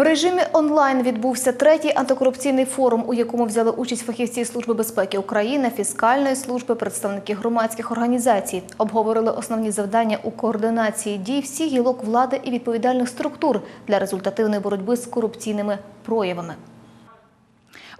В режимі онлайн відбувся третій антикорупційний форум, у якому взяли участь фахівці Служби безпеки України, фіскальної служби, представники громадських організацій. Обговорили основні завдання у координації дій всіх гілок влади і відповідальних структур для результативної боротьби з корупційними проявами.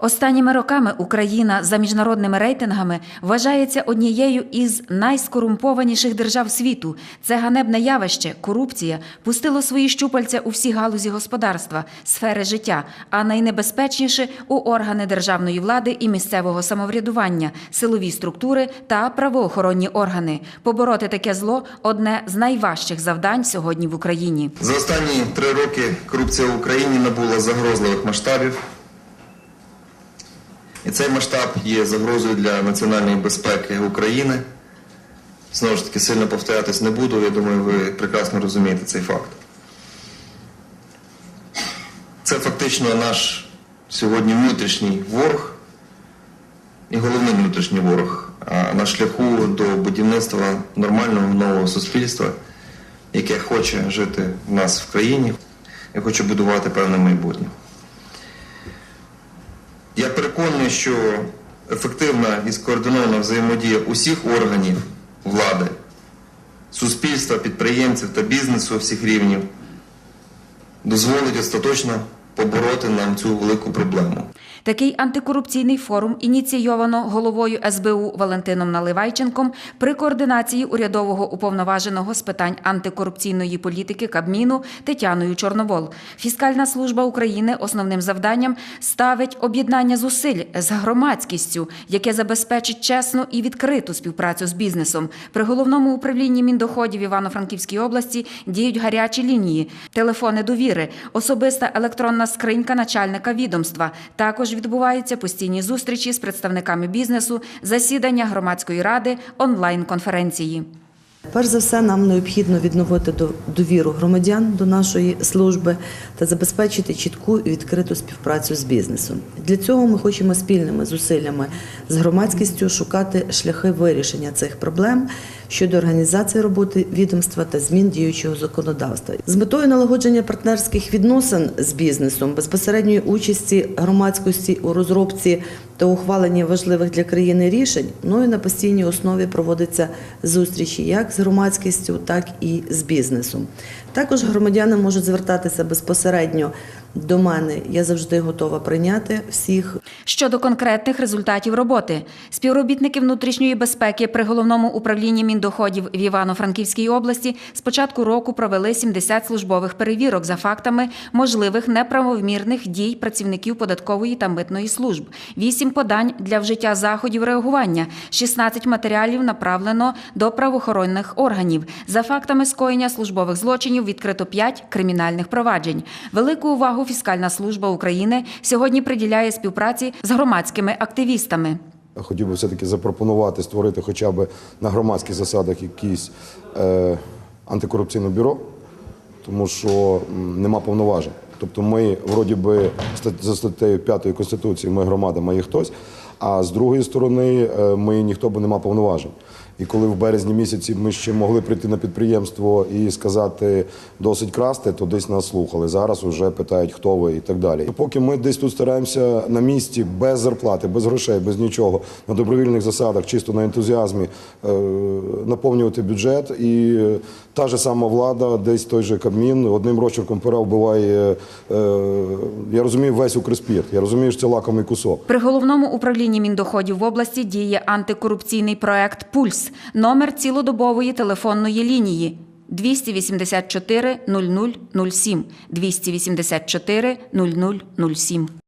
Останніми роками Україна за міжнародними рейтингами вважається однією із найскорумпованіших держав світу. Це ганебне явище, корупція, пустило свої щупальця у всі галузі господарства, сфери життя, а найнебезпечніше у органи державної влади і місцевого самоврядування, силові структури та правоохоронні органи. Побороти таке зло одне з найважчих завдань сьогодні в Україні. За останні три роки корупція в Україні набула загрозливих масштабів. І цей масштаб є загрозою для національної безпеки України. Знову ж таки, сильно повторятись не буду, я думаю, ви прекрасно розумієте цей факт. Це фактично наш сьогодні внутрішній ворог і головний внутрішній ворог на шляху до будівництва нормального нового суспільства, яке хоче жити в нас в країні і хоче будувати певне майбутнє. Переконаний, що ефективна і скоординована взаємодія усіх органів влади, суспільства, підприємців та бізнесу всіх рівнів дозволить остаточно побороти нам цю велику проблему. Такий антикорупційний форум ініційовано головою СБУ Валентином Наливайченком при координації урядового уповноваженого з питань антикорупційної політики Кабміну Тетяною Чорновол. Фіскальна служба України основним завданням ставить об'єднання зусиль з громадськістю, яке забезпечить чесну і відкриту співпрацю з бізнесом. При головному управлінні міндоходів Івано-Франківській області діють гарячі лінії, телефони довіри, особиста електронна скринька начальника відомства. Також відбуваються постійні зустрічі з представниками бізнесу, засідання громадської ради, онлайн-конференції. Перш за все, нам необхідно відновити до- довіру громадян до нашої служби та забезпечити чітку і відкриту співпрацю з бізнесом. Для цього ми хочемо спільними зусиллями з громадськістю шукати шляхи вирішення цих проблем щодо організації роботи відомства та змін діючого законодавства з метою налагодження партнерських відносин з бізнесом, безпосередньої участі громадськості у розробці та ухваленні важливих для країни рішень, і на постійній основі проводяться зустрічі як з громадськістю, так і з бізнесом. Також громадяни можуть звертатися безпосередньо до мене. Я завжди готова прийняти всіх Щодо конкретних результатів роботи, співробітники внутрішньої безпеки при головному управлінні міндоходів в Івано-Франківській області з початку року провели 70 службових перевірок за фактами можливих неправомірних дій працівників податкової та митної служб, 8 подань для вжиття заходів реагування, 16 матеріалів направлено до правоохоронних органів. За фактами скоєння службових злочинів відкрито 5 кримінальних проваджень. Велику увагу фіскальна служба України сьогодні приділяє співпраці з громадськими активістами. Хотів би все-таки запропонувати створити хоча б на громадських засадах якесь е, антикорупційне бюро, тому що нема повноважень. Тобто ми, вроді би, за статтею 5 Конституції, ми громада, має хтось, а з другої сторони, е, ми ніхто би не мав повноважень. І коли в березні місяці ми ще могли прийти на підприємство і сказати досить красти, то десь нас слухали. Зараз вже питають, хто ви і так далі. Поки ми десь тут стараємося на місці без зарплати, без грошей, без нічого, на добровільних засадах, чисто на ентузіазмі е, наповнювати бюджет. І та ж сама влада, десь той же Кабмін, одним розчерком пера вбиває. Е, я розумію, весь Укрспірт. Я розумію, що це лакомий кусок. При головному управлінні міндоходів в області діє антикорупційний проект Пульс, номер цілодобової телефонної лінії 284 0007 284 0007.